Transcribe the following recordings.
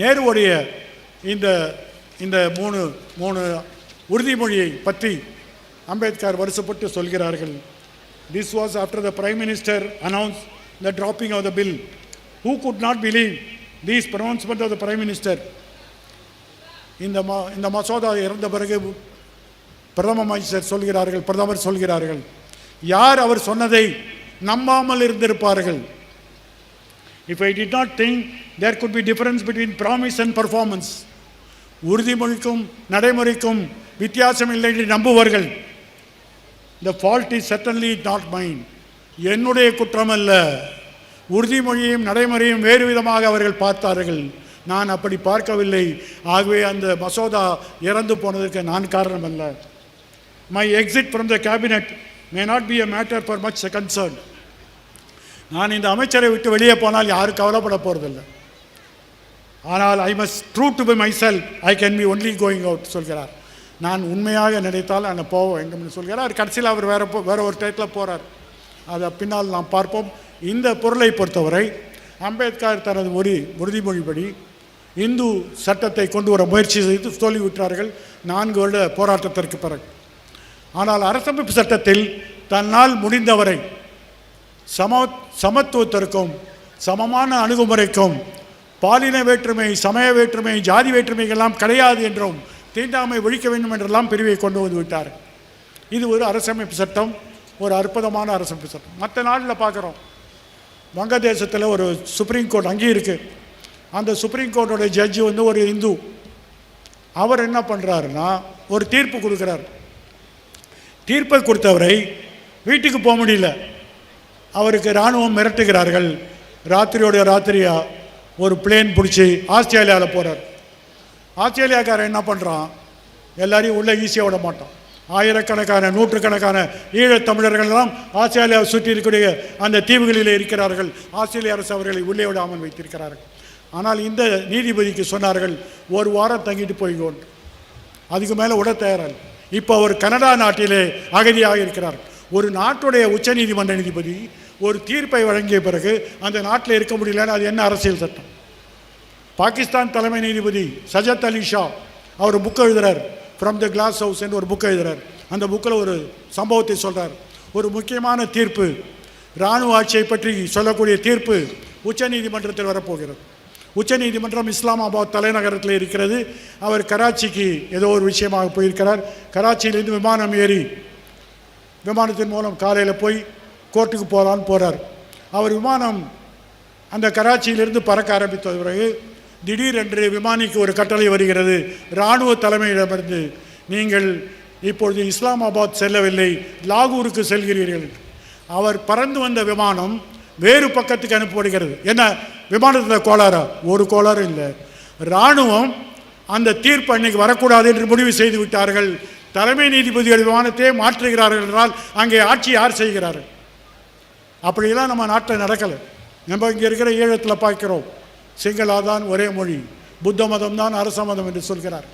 நேருவுடைய இந்த இந்த மூணு மூணு உறுதிமொழியை பற்றி அம்பேத்கர் வருஷப்பட்டு சொல்கிறார்கள். This was after the prime minister announce the dropping of the bill who could not believe these pronouncement of the prime minister இந்த மா இந்த மசோதா இறந்த பிறகு பிரதம அமைச்சர் சொல்கிறார்கள் பிரதமர் சொல்கிறார்கள். யார் அவர் சொன்னதை நம்பாமல் இருந்திருப்பார்கள்? If I did not think there could be difference between promise and performance உறுதிமொழிக்கும் நடைமுறைக்கும் வித்தியாசம் இல்லை என்று நம்புவார்கள். The fault is certainly not mine என்னுடைய குற்றம் அல்ல உறுதிமொழியையும் நடைமுறையும் வேறு விதமாக அவர்கள் பார்த்தார்கள். நான் அப்படி பார்க்கவில்லை. ஆகவே அந்த மசோதா இறந்து போனதற்கு நான் காரணம் அல்ல my exit from the cabinet may not be a matter for much concern நான் இந்த அமைச்சரை விட்டு வெளியே போனால் யாரும் கவலைப்பட போகிறதில்லை ஆனால் I must true to by my self I can be only going out சொல்கிறார். நான் உண்மையாக நினைத்தால் நான் போக வேண்டும்னு என்று சொல்கிறார். கடைசியில் அவர் வேறு போ- வேறு ஒரு டயத்தில் போகிறார் அதை பின்னால் நாம் பார்ப்போம். இந்த பொருளை பொறுத்தவரை அம்பேத்கர் தனது ஒரு உறுதிமொழிப்படி இந்து சட்டத்தை கொண்டு வர முயற்சி செய்து தோல்விவிட்டார்கள் நான்கு வருட போராட்டத்திற்கு பிறகு. ஆனால் அரசமைப்பு சட்டத்தில் தன்னால் முடிந்தவரை சம சமத்துவத்திற்கும் சமமான அணுகுமுறைக்கும் பாலின வேற்றுமை சமய வேற்றுமை ஜாதி வேற்றுமைகள்லாம் கிடையாது என்றும் தீண்டாமை ஒழிக்க வேண்டும் என்றெல்லாம் பிரிவை கொண்டு வந்து விட்டார். இது ஒரு அரசமைப்பு சட்டம் ஒரு அற்புதமான அரசமைப்பு சட்டம். மற்ற நாளில் பார்க்குறோம். வங்கதேசத்தில் ஒரு சுப்ரீம் கோர்ட் அங்கேயும் இருக்குது அந்த சுப்ரீம் கோர்ட்டோட ஜட்ஜி வந்து ஒரு இந்து. அவர் என்ன பண்ணுறாருன்னா ஒரு தீர்ப்பு கொடுக்குறார். தீர்ப்பை கொடுத்தவரை வீட்டுக்கு போக முடியல. அவருக்கு இராணுவம் மிரட்டுகிறார்கள். ராத்திரியோட ராத்திரியாக ஒரு பிளேன் பிடிச்சி ஆஸ்திரேலியாவில் போகிறார் ஆஸ்திரேலியாக்காரன் என்ன பண்ணுறான் எல்லாரையும் உள்ளே ஈஸியாக விட மாட்டான். ஆயிரக்கணக்கான நூற்றுக்கணக்கான ஈழத் எல்லாம் ஆஸ்திரேலியாவை சுற்றி இருக்கக்கூடிய அந்த தீவுகளில் இருக்கிறார்கள். ஆஸ்திரேலிய அரசு அவர்களை உள்ளே விடாமல் வைத்திருக்கிறார்கள். ஆனால் இந்த நீதிபதிக்கு சொன்னார்கள் ஒரு வாரம் தங்கிட்டு போய்கோண்டு அதுக்கு மேலே விட தயாராக இப்போ அவர் கனடா நாட்டிலே அகதியாக இருக்கிறார். ஒரு நாட்டுடைய உச்சநீதிமன்ற நீதிபதி ஒரு தீர்ப்பை வழங்கிய பிறகு அந்த நாட்டில் இருக்க முடியலன்னு அது என்ன அரசியல் சட்டம்? பாகிஸ்தான் தலைமை நீதிபதி சஜத் அலி ஷா அவர் புக் எழுதுறார். ஃப்ரம் த கிளாஸ் ஹவுஸ் என்று ஒரு புக் எழுதுறார். அந்த புக்கில் ஒரு சம்பவத்தை சொல்கிறார் ஒரு முக்கியமான தீர்ப்பு இராணுவ ஆட்சியை பற்றி சொல்லக்கூடிய தீர்ப்பு உச்சநீதிமன்றத்தில் வரப்போகிறது. உச்சநீதிமன்றம் இஸ்லாமாபாத் தலைநகரத்தில் இருக்கிறது. அவர் கராச்சிக்கு ஏதோ ஒரு விஷயமாக போயிருக்கிறார். கராச்சியிலிருந்து விமானம் ஏறி விமானத்தின் மூலம் காலையில் போய் கோர்ட்டுக்கு போகலான்னு போகிறார் அவர் விமானம் அந்த கராச்சியிலிருந்து பறக்க ஆரம்பித்த பிறகு திடீரென்று விமானிக்கு ஒரு கட்டளை வருகிறது. இராணுவ தலைமையிடமிருந்து நீங்கள் இப்பொழுது இஸ்லாமாபாத் செல்லவில்லை லாகூருக்கு செல்கிறீர்கள். அவர் பறந்து வந்த விமானம் வேறு பக்கத்துக்கு அனுப்பப்படுகிறது. என்ன? விமானத்தில் கோளாறா? ஒரு கோளாறு இல்லை. இராணுவம் அந்த தீர்ப்பு அன்னைக்கு வரக்கூடாது என்று முடிவு செய்து விட்டார்கள். தலைமை நீதிபதிகள் விமானத்தையே மாற்றுகிறார்கள் என்றால் அங்கே ஆட்சி யார் செய்கிறார்கள்? அப்படியெல்லாம் நம்ம நாட்டில் நடக்கலை. நம்ம இங்கே இருக்கிற ஈழத்தில் பார்க்கிறோம். சிங்களா தான் ஒரே மொழி. புத்த மதம் தான் அரச மதம் என்று சொல்கிறார்.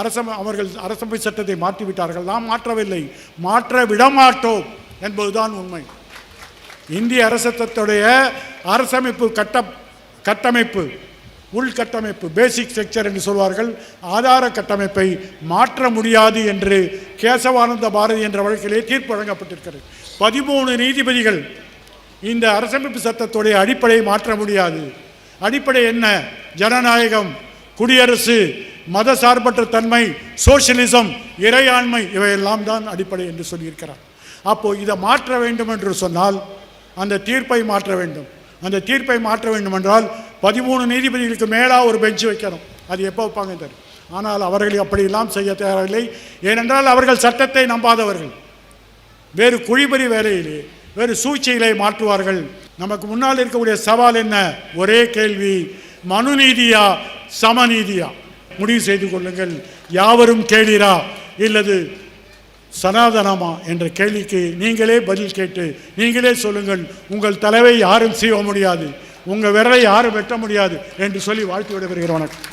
அரச அவர்கள் அரசமை சட்டத்தை மாற்றிவிட்டார்கள். நாம் மாற்றவில்லை. மாற்ற விடமாட்டோம் என்பதுதான் உண்மை. இந்திய அரசத்துடைய அரசமைப்பு கட்ட கட்டமைப்பு உள்கட்டமைப்பு பேசிக் ஸ்ட்ரக்சர் என்று சொல்வார்கள் ஆதார கட்டமைப்பை மாற்ற முடியாது என்று கேசவானந்த பாரதி என்ற வழக்கிலே தீர்ப்பு வழங்கப்பட்டிருக்கிறது. பதிமூணு நீதிபதிகள் இந்த அரசமைப்பு சட்டத்துடைய அடிப்படையை மாற்ற முடியாது. அடிப்படை என்ன? ஜனநாயகம் குடியரசு மத சார்பற்ற தன்மை சோசியலிசம் இறையாண்மை இவையெல்லாம் தான் அடிப்படை என்று சொல்லியிருக்கிறார். அப்போது இதை மாற்ற வேண்டும் என்று சொன்னால் அந்த தீர்ப்பை மாற்ற வேண்டும். அந்த தீர்ப்பை மாற்ற வேண்டும் என்றால் பதிமூணு நீதிபதிகளுக்கு மேலாக ஒரு பெஞ்ச் வைக்கணும். அது எப்போ வைப்பாங்க தெரியும். ஆனால் அவர்கள் அப்படியெல்லாம் செய்ய தேவையில்லை ஏனென்றால் அவர்கள் சட்டத்தை நம்பாதவர்கள். வேறு குழிபறி வேலையிலே வேறு சூழ்ச்சிகளை மாற்றுவார்கள். நமக்கு முன்னால் இருக்கக்கூடிய சவால் என்ன? ஒரே கேள்வி. மனுநீதியா சமநீதியா முடிவு செய்து கொள்ளுங்கள். யாவரும் கேளீரா? இல்லது சனாதனமா என்ற கேள்விக்கு நீங்களே பதில் கேட்டு நீங்களே சொல்லுங்கள் உங்கள் தலைவை யாரும் செய்ய முடியாது உங்கள் விரலை யாரும் வெட்ட முடியாது என்று சொல்லி வாழ்த்து விடைபெறுகிறேன். வணக்கம்.